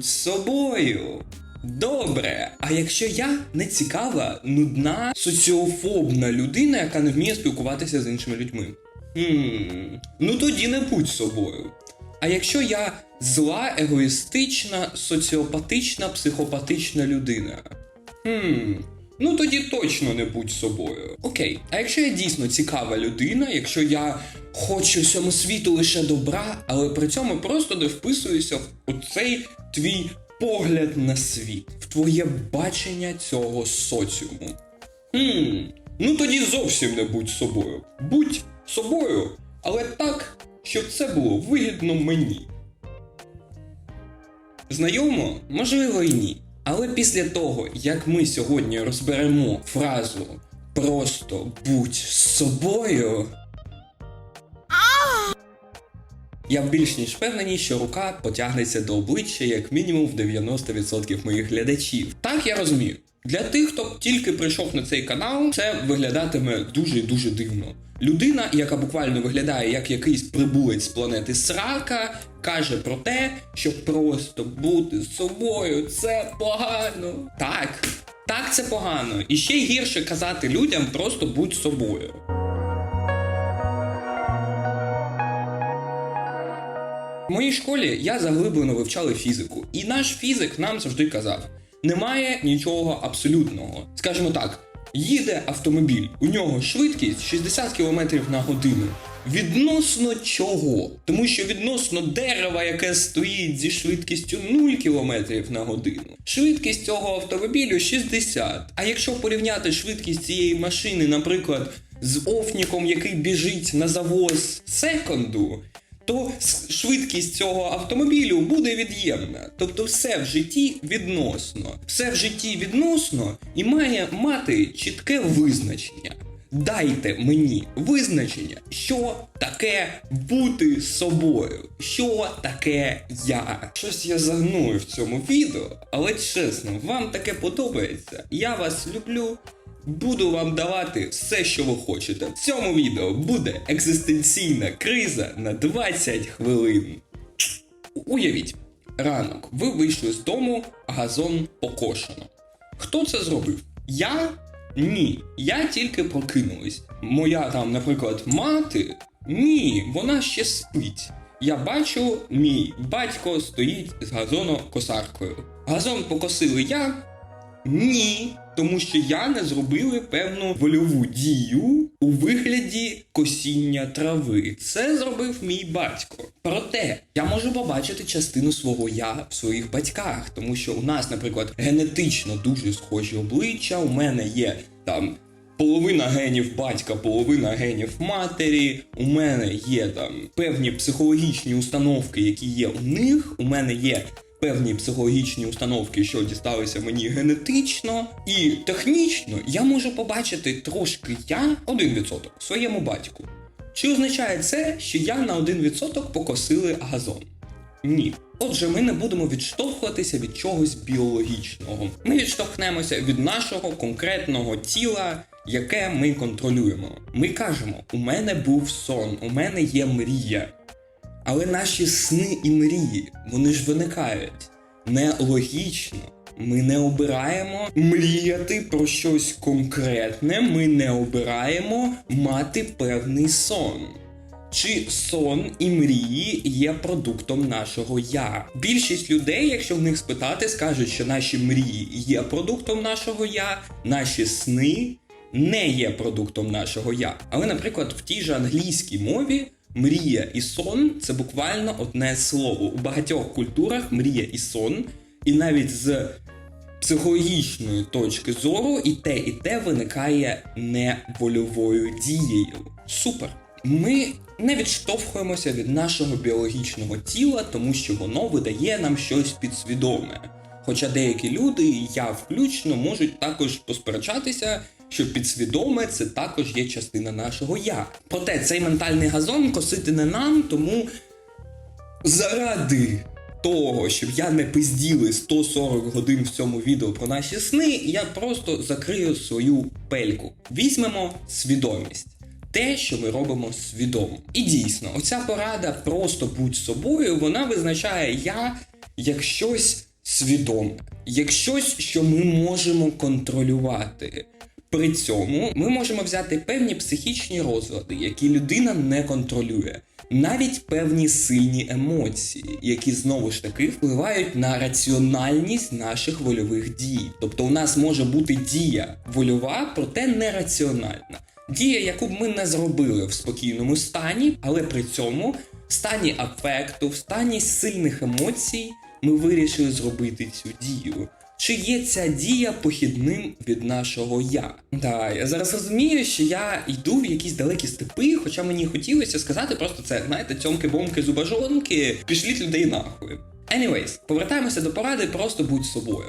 будь собою. Добре, а якщо я не цікава, нудна, соціофобна людина, яка не вміє спілкуватися з іншими людьми? Хм, ну тоді не будь собою. А якщо я зла, егоїстична, соціопатична, психопатична людина? Хм, ну тоді точно не будь собою. Окей, а якщо я дійсно цікава людина, якщо я хочу всьому світу лише добра, але при цьому просто не вписуюся в цей твій погляд на світ, в твоє бачення цього соціуму. Хм, ну тоді зовсім не будь собою. Будь собою, але так, щоб це було вигідно мені. Знайомо, можливо, і ні. Але після того, як ми сьогодні розберемо фразу просто будь собою. Я більш ніж впевнений, що рука потягнеться до обличчя як мінімум в 90% моїх глядачів. Так я розумію. Для тих, хто тільки прийшов на цей канал, це виглядатиме дуже дуже дивно. Людина, яка буквально виглядає як якийсь прибулець з планети Срака, каже про те, що просто бути з собою це погано. Так, так це погано. І ще гірше казати людям просто будь собою. В моїй школі я заглиблено вивчали фізику, і наш фізик нам завжди казав: немає нічого абсолютного. Скажімо так, їде автомобіль, у нього швидкість 60 км на годину. Відносно чого? Тому що відносно дерева, яке стоїть зі швидкістю 0 км на годину, швидкість цього автомобілю 60. А якщо порівняти швидкість цієї машини, наприклад, з офніком, який біжить на завоз секонду, то швидкість цього автомобілю буде від'ємна. Тобто все в житті відносно. Все в житті відносно і має мати чітке визначення. Дайте мені визначення, що таке бути собою, що таке я. Щось я загную в цьому відео, але чесно, вам таке подобається. Я вас люблю. Буду вам давати все, що ви хочете. В цьому відео буде екзистенційна криза на 20 хвилин. Уявіть, ранок ви вийшли з дому, газон покошено. Хто це зробив? Я? Ні. Я тільки прокинулась. Моя там, наприклад, мати? Ні, вона ще спить. Я бачу, мій батько стоїть з газонокосаркою. Газон покосили я, ні, тому що я не зробили певну вольову дію у вигляді косіння трави. Це зробив мій батько. Проте я можу побачити частину свого я в своїх батьках, тому що у нас, наприклад, генетично дуже схожі обличчя. У мене є там. Половина генів батька, половина генів матері. У мене є там певні психологічні установки, які є у них. У мене є певні психологічні установки, що дісталися мені генетично, і технічно я можу побачити трошки я 1% своєму батьку. Чи означає це, що я на 1% покосили газон? Ні. Отже, ми не будемо відштовхуватися від чогось біологічного. Ми відштовхнемося від нашого конкретного тіла, яке ми контролюємо. Ми кажемо: у мене був сон, у мене є мрія. Але наші сни і мрії, вони ж виникають нелогічно. Ми не обираємо мріяти про щось конкретне, ми не обираємо мати певний сон. Чи сон і мрії є продуктом нашого я? Більшість людей, якщо в них спитати, скажуть, що наші мрії є продуктом нашого я, наші сни не є продуктом нашого я. Але, наприклад, в тій же англійській мові мрія і сон це буквально одне слово. У багатьох культурах мрія і сон, і навіть з психологічної точки зору і те, і те виникає невольовою дією. Супер. Ми не відштовхуємося від нашого біологічного тіла, тому що воно видає нам щось підсвідоме. Хоча деякі люди, я включно, можуть також посперечатися, що підсвідоме це також є частина нашого я. Проте цей ментальний газон косити не нам, тому заради того, щоб я не пизділи 140 годин в цьому відео про наші сни, я просто закрию свою пельку. Візьмемо свідомість. Те, що ми робимо свідомо. І дійсно, оця порада просто будь собою, вона визначає я як щось свідоме, як щось, що ми можемо контролювати. При цьому ми можемо взяти певні психічні розлади, які людина не контролює, навіть певні сильні емоції, які знову ж таки впливають на раціональність наших вольових дій. Тобто, у нас може бути дія вольова, проте нераціональна. Дія, яку б ми не зробили в спокійному стані, але при цьому в стані афекту, в стані сильних емоцій, ми вирішили зробити цю дію. Чи є ця дія похідним від нашого я? Да, я зараз розумію, що я йду в якісь далекі степи, хоча мені хотілося сказати просто це, знаєте, цьомки-бомки, зубожонки, пішліть людей нахуй. Anyways, повертаємося до поради, просто будь собою.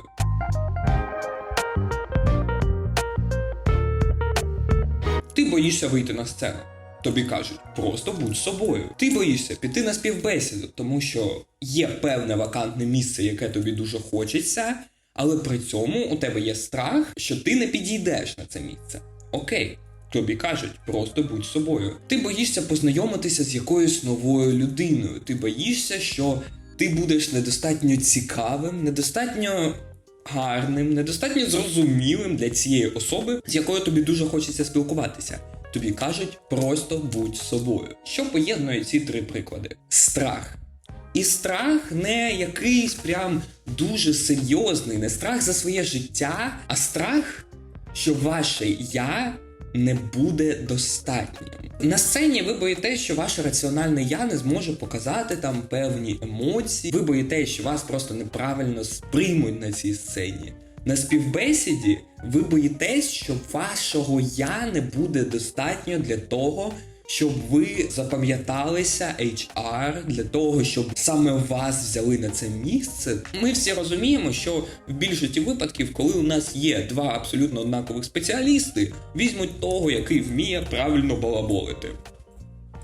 Ти боїшся вийти на сцену. Тобі кажуть, просто будь собою. Ти боїшся піти на співбесіду, тому що є певне вакантне місце, яке тобі дуже хочеться, але при цьому у тебе є страх, що ти не підійдеш на це місце. Окей. Тобі кажуть, просто будь собою. Ти боїшся познайомитися з якоюсь новою людиною. Ти боїшся, що ти будеш недостатньо цікавим, недостатньо гарним, недостатньо зрозумілим для цієї особи, з якою тобі дуже хочеться спілкуватися. Тобі кажуть, просто будь собою. Що поєднує ці три приклади? Страх. І страх не якийсь прям дуже серйозний, не страх за своє життя, а страх, що ваше я не буде достатнім. На сцені ви боїтесь, що ваше раціональне я не зможе показати там певні емоції. Ви боїтесь, що вас просто неправильно сприймуть на цій сцені. На співбесіді ви боїтесь, що вашого я не буде достатньо для того, щоб ви запам'яталися HR, для того, щоб саме вас взяли на це місце. Ми всі розуміємо, що в більшості випадків, коли у нас є два абсолютно однакових спеціалісти, візьмуть того, який вміє правильно балаболити.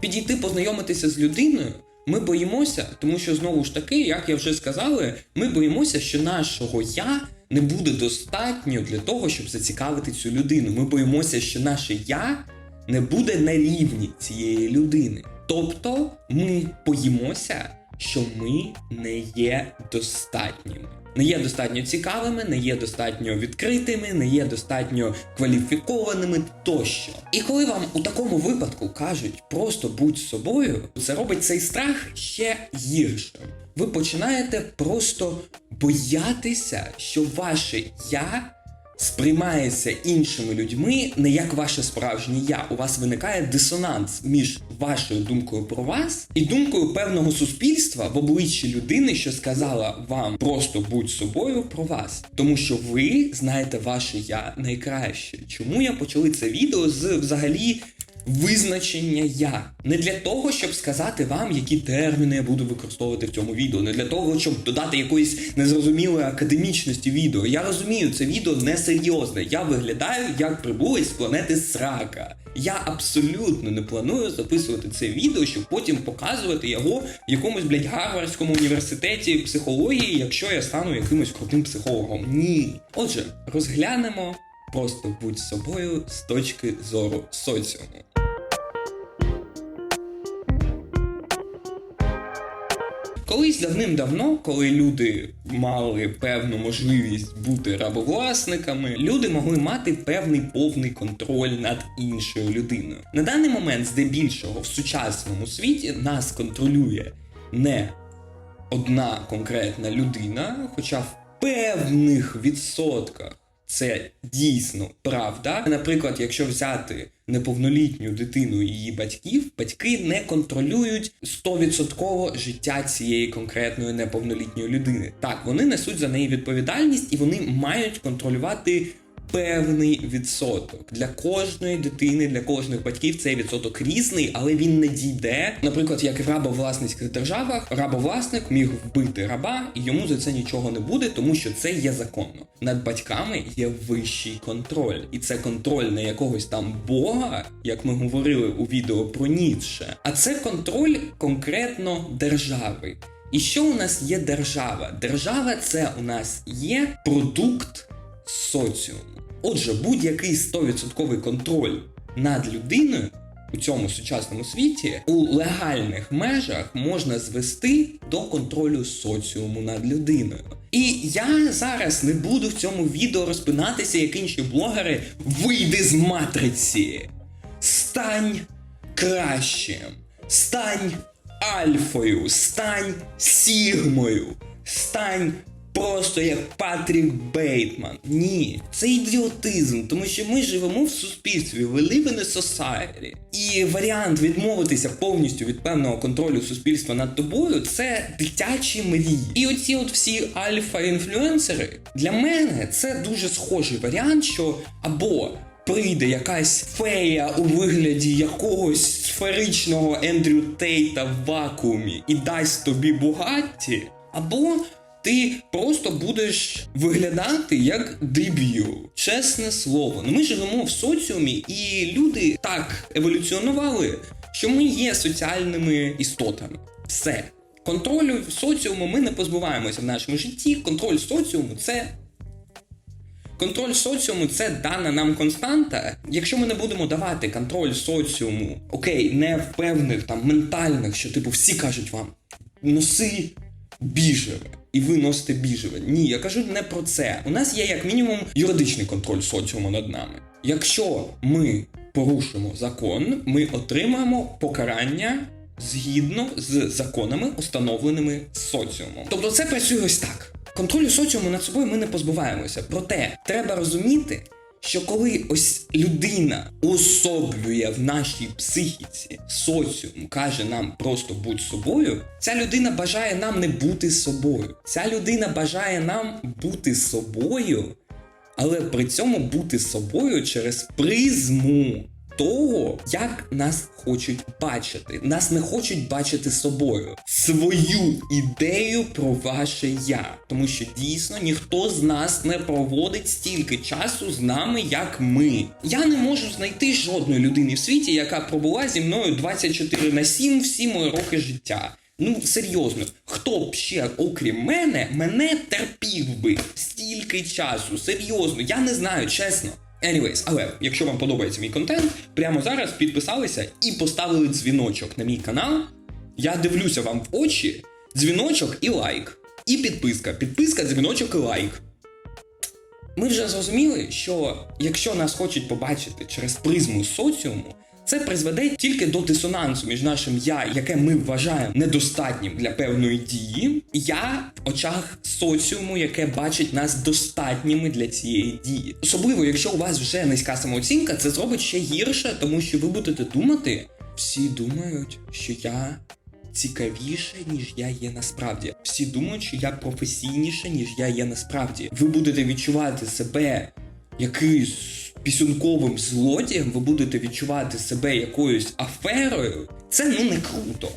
Підійти познайомитися з людиною. Ми боїмося, тому що знову ж таки, як я вже сказали, ми боїмося, що нашого я не буде достатньо для того, щоб зацікавити цю людину. Ми боїмося, що наше я не буде на рівні цієї людини. Тобто ми боїмося, що ми не є достатніми. Не є достатньо цікавими, не є достатньо відкритими, не є достатньо кваліфікованими тощо. І коли вам у такому випадку кажуть просто будь собою, це робить цей страх ще гіршим. Ви починаєте просто боятися, що ваше я сприймається іншими людьми не як ваше справжнє я. У вас виникає дисонанс між вашою думкою про вас і думкою певного суспільства в обличчі людини, що сказала вам просто будь собою про вас, тому що ви знаєте ваше я найкраще. Чому я почали це відео з взагалі? Визначення я не для того, щоб сказати вам, які терміни я буду використовувати в цьому відео, не для того, щоб додати якоїсь незрозумілої академічності відео. Я розумію, це відео несерйозне. Я виглядаю як прибулець з планети Срака. Я абсолютно не планую записувати це відео, щоб потім показувати його в якомусь блядь, Гарвардському університеті психології, якщо я стану якимось крутим психологом. Ні. Отже, розглянемо. Просто будь собою з точки зору соціуму. Колись давним-давно, коли люди мали певну можливість бути рабовласниками, люди могли мати певний повний контроль над іншою людиною. На даний момент, здебільшого, в сучасному світі нас контролює не одна конкретна людина, хоча в певних відсотках це дійсно правда. Наприклад, якщо взяти неповнолітню дитину і її батьків, батьки не контролюють 100% життя цієї конкретної неповнолітньої людини. Так, вони несуть за неї відповідальність і вони мають контролювати. Певний відсоток для кожної дитини, для кожних батьків цей відсоток різний, але він не дійде. Наприклад, як в рабовласницьких державах, рабовласник міг вбити раба, і йому за це нічого не буде, тому що це є законно. Над батьками є вищий контроль, і це контроль не якогось там бога, як ми говорили у відео про Ніцше, а це контроль конкретно держави. І що у нас є держава? Держава це у нас є продукт соціуму. Отже, будь-який 100% контроль над людиною у цьому сучасному світі у легальних межах можна звести до контролю соціуму над людиною. І я зараз не буду в цьому відео розпинатися, як інші блогери. Вийди з матриці. Стань кращим. Стань альфою, стань сігмою, стань просто як Патрік Бейтман. Ні, це ідіотизм, тому що ми живемо в суспільстві, we live society. І варіант відмовитися повністю від певного контролю суспільства над тобою це дитячі мрії. І оці от всі альфа-інфлюенсери для мене це дуже схожий варіант, що або прийде якась фея у вигляді якогось сферичного Ендрю Тейта в вакуумі і дасть тобі Бугатті, або ти просто будеш виглядати як дебіл. Чесне слово. Ну ми живемо в соціумі, і люди так еволюціонували, що ми є соціальними істотами. Все. Контролю соціуму ми не позбуваємося в нашому житті. Контроль соціуму це Контроль соціуму це дана нам константа. Якщо ми не будемо давати контроль соціуму, окей, не в певних там ментальних, що типу всі кажуть вам носи біжеве, і ви носите біжеве. Ні, я кажу не про це. У нас є як мінімум юридичний контроль соціуму над нами. Якщо ми порушимо закон, ми отримаємо покарання згідно з законами, установленими соціумом. Тобто це працює ось так. Контролю соціуму над собою ми не позбуваємося. Проте треба розуміти, що коли ось людина особлює в нашій психіці соціум, каже нам просто будь собою, ця людина бажає нам не бути собою. Ця людина бажає нам бути собою, але при цьому бути собою через призму того, як нас хочуть бачити. Нас не хочуть бачити собою. Свою ідею про ваше я. Тому що дійсно ніхто з нас не проводить стільки часу з нами, як ми. Я не можу знайти жодної людини в світі, яка пробула зі мною 24 на 7 всі мої роки життя. Ну, серйозно, хто б ще, окрім мене, мене терпів би стільки часу? Серйозно, я не знаю, чесно. Anyways, але якщо вам подобається мій контент, прямо зараз підписалися і поставили дзвіночок на мій канал. Я дивлюся вам в очі, дзвіночок і лайк. І підписка. Підписка, дзвіночок і лайк. Ми вже зрозуміли, що якщо нас хочуть побачити через призму соціуму, це призведе тільки до дисонансу між нашим я, яке ми вважаємо недостатнім для певної дії, і я в очах соціуму, яке бачить нас достатніми для цієї дії. Особливо, якщо у вас вже низька самооцінка, це зробить ще гірше, тому що ви будете думати, всі думають, що я цікавіше, ніж я є насправді. Всі думають, що я професійніше, ніж я є насправді. Ви будете відчувати себе якийсь пісюнковим злодієм, ви будете відчувати себе якоюсь аферою. Це ну не круто.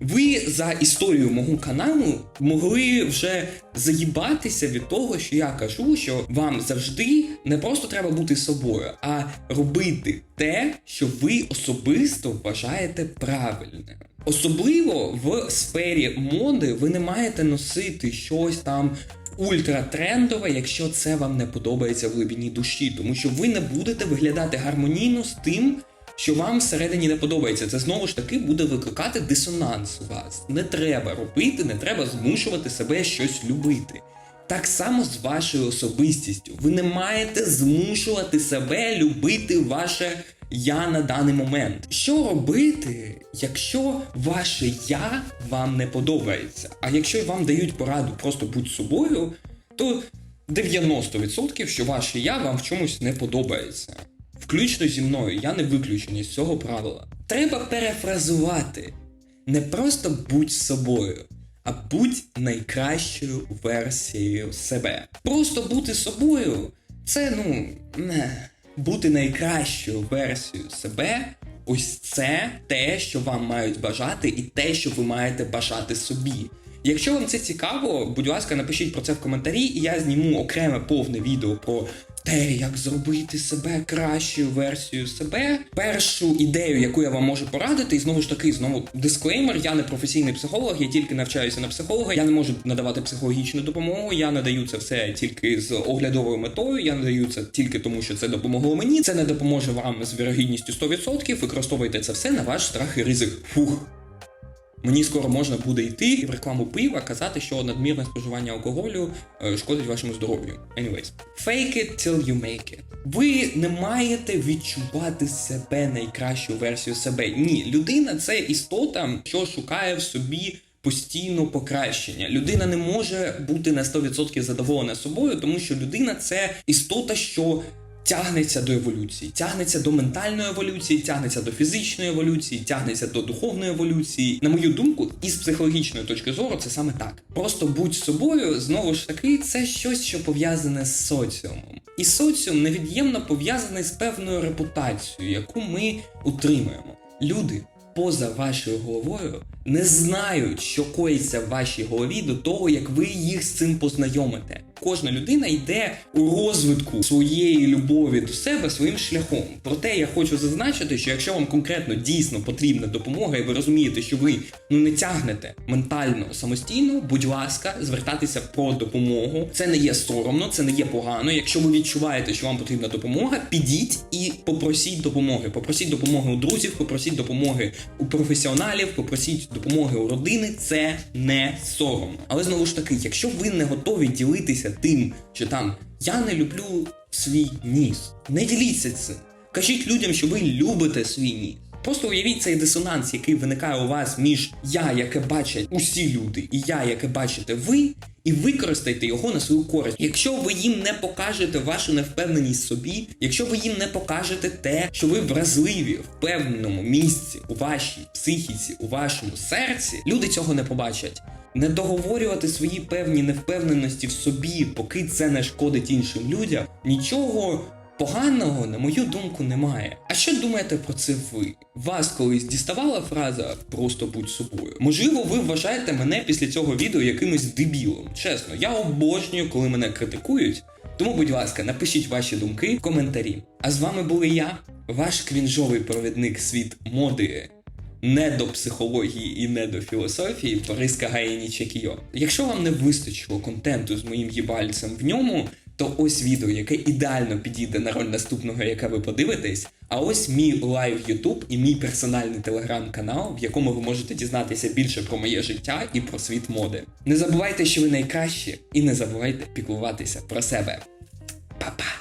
Ви за історію мого каналу могли вже заїбатися від того, що я кажу, що вам завжди не просто треба бути собою, а робити те, що ви особисто вважаєте правильним. Особливо в сфері моди ви не маєте носити щось там ультратрендове, якщо це вам не подобається в глибині душі, тому що ви не будете виглядати гармонійно з тим, що вам всередині не подобається. Це знову ж таки буде викликати дисонанс у вас. Не треба робити, не треба змушувати себе щось любити. Так само з вашою особистістю. Ви не маєте змушувати себе любити ваше я на даний момент. Що робити, якщо ваше я вам не подобається? А якщо вам дають пораду просто будь собою, то 90% що ваше я вам в чомусь не подобається. Включно зі мною, я не виключений з цього правила. Треба перефразувати. Не просто будь собою, а будь найкращою версією себе. Просто бути собою це, ну, не. Бути найкращою версією себе. Ось це те, що вам мають бажати, і те, що ви маєте бажати собі. Якщо вам це цікаво, будь ласка, напишіть про це в коментарі, і я зніму окреме повне відео про те, як зробити себе кращою версією себе. Першу ідею, яку я вам можу порадити, і знову ж таки, знову дисклеймер. Я не професійний психолог, я тільки навчаюся на психолога. Я не можу надавати психологічну допомогу. Я надаю це все тільки з оглядовою метою. Я надаю це тільки тому, що це допомогло мені. Це не допоможе вам з вірогідністю 100%. Використовуйте це все на ваш страх і ризик. Фух. Мені скоро можна буде йти і в рекламу пива казати, що надмірне споживання алкоголю е, шкодить вашому здоров'ю. Anyways. Fake it till you make it. Ви не маєте відчувати себе найкращу версію себе. Ні, людина це істота, що шукає в собі постійно покращення. Людина не може бути на 100% задоволена собою, тому що людина це істота, що тягнеться до еволюції, тягнеться до ментальної еволюції, тягнеться до фізичної еволюції, тягнеться до духовної еволюції. На мою думку, із психологічної точки зору, це саме так. Просто будь собою, знову ж таки, це щось, що пов'язане з соціумом. І соціум невід'ємно пов'язаний з певною репутацією, яку ми утримуємо. Люди поза вашою головою не знають, що коїться в вашій голові до того, як ви їх з цим познайомите. Кожна людина йде у розвитку своєї любові до себе своїм шляхом. Проте я хочу зазначити, що якщо вам конкретно дійсно потрібна допомога, і ви розумієте, що ви ну не тягнете ментально самостійно, будь ласка, звертатися про допомогу. Це не є соромно, це не є погано. Якщо ви відчуваєте, що вам потрібна допомога, підіть і попросіть допомоги. Попросіть допомоги у друзів, попросіть допомоги у професіоналів, попросіть допомоги у родини. Це не соромно. Але знову ж таки, якщо ви не готові ділитися тим, що там я не люблю свій ніс, не діліться цим. Кажіть людям, що ви любите свій ніс. Просто уявіть цей дисонанс, який виникає у вас між я, яке бачать усі люди, і я, яке бачите ви, і використайте його на свою користь. Якщо ви їм не покажете вашу невпевненість собі, якщо ви їм не покажете те, що ви вразливі в певному місці у вашій психіці, у вашому серці, люди цього не побачать. Не договорювати свої певні невпевненості в собі, поки це не шкодить іншим людям, нічого Поганого, на мою думку, немає. А що думаєте про це ви? Вас колись діставала фраза просто будь собою? Можливо, ви вважаєте мене після цього відео якимось дебілом. Чесно, я обожнюю, коли мене критикують. Тому, будь ласка, напишіть ваші думки в коментарі. А з вами були я, ваш крінжовий провідник світ моди. Не до психології і не до філософії Бориска Гаїні Чекіо. Якщо вам не вистачило контенту з моїм їбальцем в ньому, то ось відео, яке ідеально підійде на роль наступного, яке ви подивитесь. А ось мій лайв Ютуб і мій персональний телеграм-канал, в якому ви можете дізнатися більше про моє життя і про світ моди. Не забувайте, що ви найкращі, і не забувайте піклуватися про себе. Па-па!